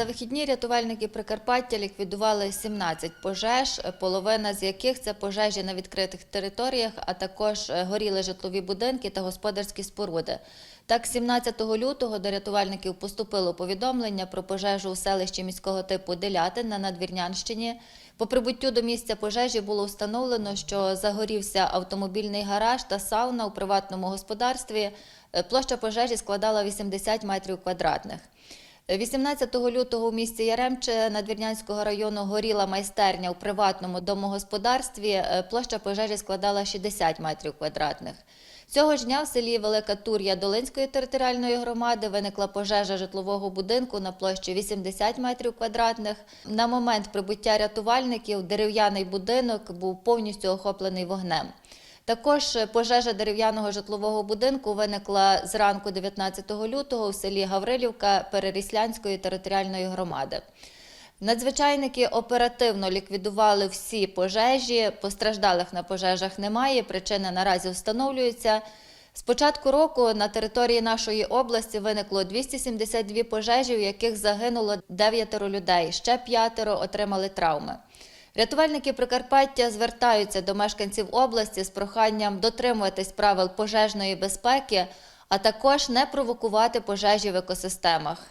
За вихідні рятувальники Прикарпаття ліквідували 17 пожеж, половина з яких це пожежі на відкритих територіях, а також е, горіли житлові будинки та господарські споруди. Так, 17 лютого до рятувальників поступило повідомлення про пожежу у селищі міського типу Делятин на Надвірнянщині. По прибуттю до місця пожежі було встановлено, що загорівся автомобільний гараж та сауна у приватному господарстві. Е, Площа пожежі складала 80 метрів квадратних. 18 лютого у місті Яремче Надвірнянського району горіла майстерня у приватному домогосподарстві. Е, Площа пожежі складала 60 метрів квадратних. Цього ж дня в селі Велика Тур'я Долинської територіальної громади виникла пожежа житлового будинку на площі 80 метрів квадратних. На момент прибуття рятувальників дерев'яний будинок був повністю охоплений вогнем. Також пожежа дерев'яного житлового будинку виникла зранку 19 лютого у селі Гаврилівка Переріслянської територіальної громади. Надзвичайники оперативно ліквідували всі пожежі. Постраждалих на пожежах немає. Причини наразі встановлюються. З початку року на території нашої області виникло 272 пожежі, у яких загинуло 9 людей. Ще п'ятеро отримали травми. Рятувальники Прикарпаття звертаються до мешканців області з проханням дотримуватись правил пожежної безпеки, а також не провокувати пожежі в екосистемах.